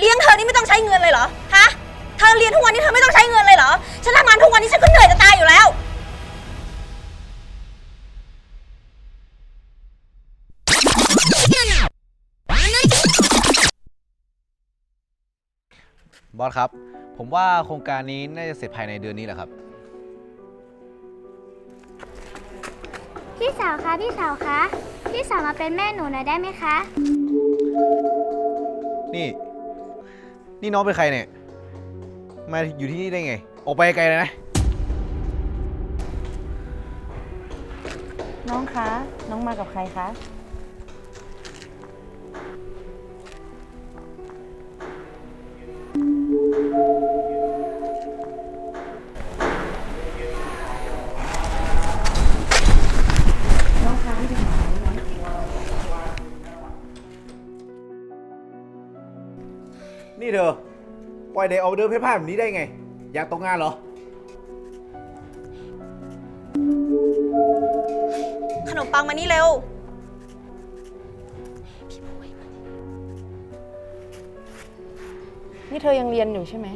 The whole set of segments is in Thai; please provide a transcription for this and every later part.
เลี้ยงเธอนี่ไม่ต้องใช้เงินเลยเหรอ ฮะ เธอเรียนทุกวันนี้เธอไม่ต้องใช้เงินเลยเหรอ ฉันทำงานทุกวันนี้ฉันก็เหนื่อยจะตายอยู่แล้ว บอสครับ ผมว่าโครงการนี้น่าจะเสร็จภายในเดือนนี้แหละครับ พี่สาวคะพี่สาวคะพี่สาวมาเป็นแม่หนูหน่อยได้ไหมคะ นี่ นี่น้องเป็นใครเนี่ย มาอยู่ที่นี่ได้ไง ออกไปไกลเลยนะ น้องคะ น้องมากับใครคะ นี่เธอ ปล่อยเด็กออกไปเดินเพ่นพ่านแบบนี้ได้ไง อยากตกงานเหรอ ขนมปังมานี่เร็ว นี่เธอยังเรียนอยู่ใช่ไหม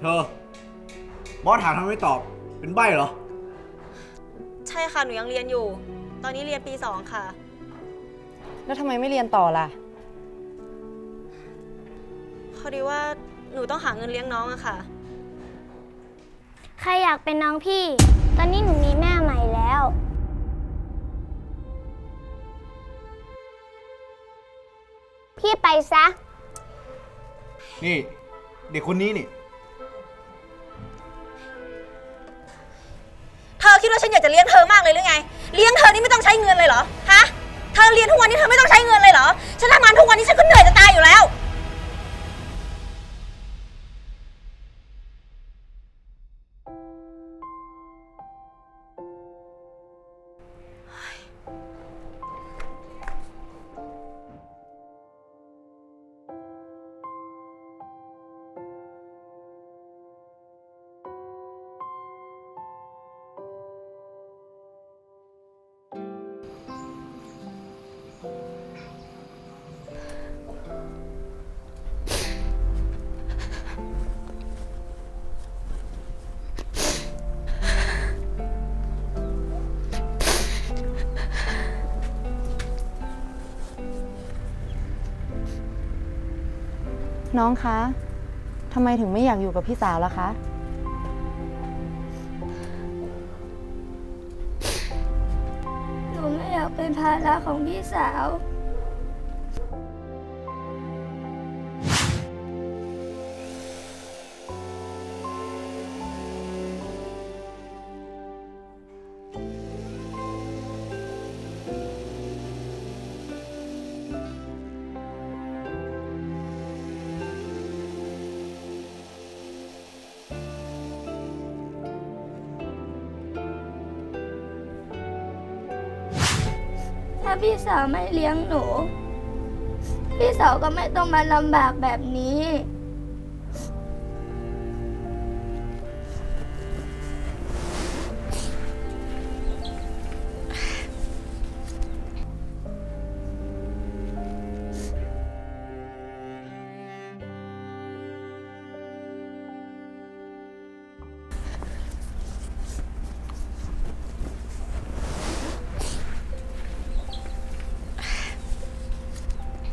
เธอ บอสถามทำไมไม่ตอบ เป็นใบเหรอ ใช่ค่ะ หนูยังเรียนอยู่ ตอนนี้เรียนปีสองค่ะ แล้วทำไมไม่เรียนต่อล่ะ พอดีว่าหนูต้องหาเงินเลี้ยงน้องอะค่ะ ใครอยากเป็นน้องพี่ ตอนนี้หนูมีแม่ใหม่แล้ว พี่ไปซะ นี่ เด็กคนนี้นี่ เธอคิดว่าฉันอยากจะเลี้ยงเธอมากเลยหรือไง เลี้ยงเธอนี่ไม่ต้องใช้เงินเลยเหรอ ฮะ เธอเรียนทุกวันนี้เธอไม่ต้องใช้เงินเลยเหรอ ฉันทำงานทุกวันนี้ฉันก็เหนื่อยจะตายอยู่แล้ว น้องคะทำไมถึงไม่อยากอยู่กับพี่สาวล่ะคะ หนูไม่อยากเป็นภาระของพี่สาว ถ้าพี่สาวไม่เลี้ยงหนู พี่สาวก็ไม่ต้องมาลำบากแบบนี้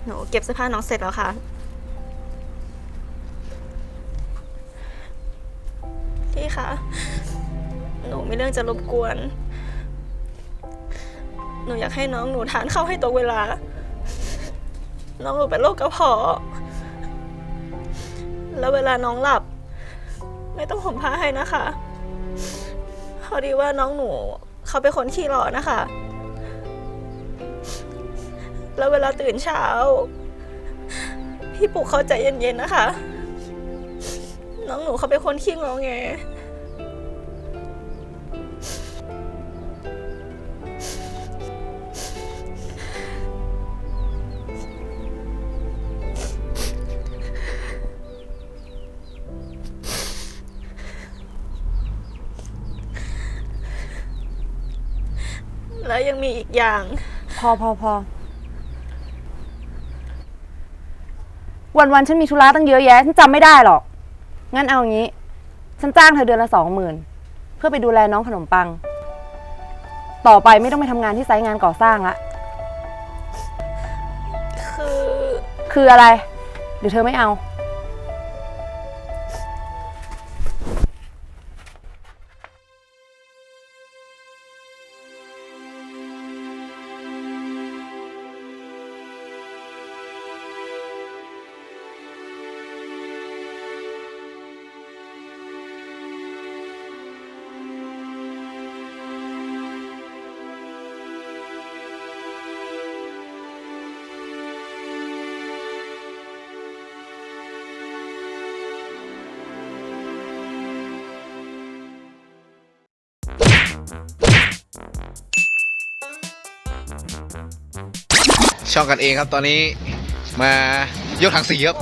หนูเก็บเสื้อผ้าน้องเสร็จแล้วค่ะ พี่คะ หนูมีเรื่องจะรบกวน หนูอยากให้น้องหนูทานข้าวให้ตรงเวลา น้องหนูเป็นโรคกระเพาะ แล้วเวลาน้องหลับ ไม่ต้องห่มผ้าให้นะคะ พอดีว่าน้องหนูเขาเป็นคนขี้ร้อนนะคะ แล้วเวลาตื่นเช้า พี่ปลุกเขาใจเย็นๆนะคะ น้องหนูเขาเป็นคนขี้งองแงแล้วยังมีอีกอย่าง พอพอพอ วันๆฉันมีธุระตั้งเยอะแยะฉันจำไม่ได้หรอก งั้นเอางี้ ฉันจ้างเธอเดือนละสองหมื่นเพื่อไปดูแลน้องขนมปัง ต่อไปไม่ต้องไปทำงานที่ไซต์งานก่อสร้างละ คือ คืออะไรหรือเธอไม่เอา ช่องกันเองครับตอนนี้มายกถังสีครับ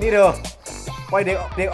นี่เด้อปล่อยเด็กเด็ก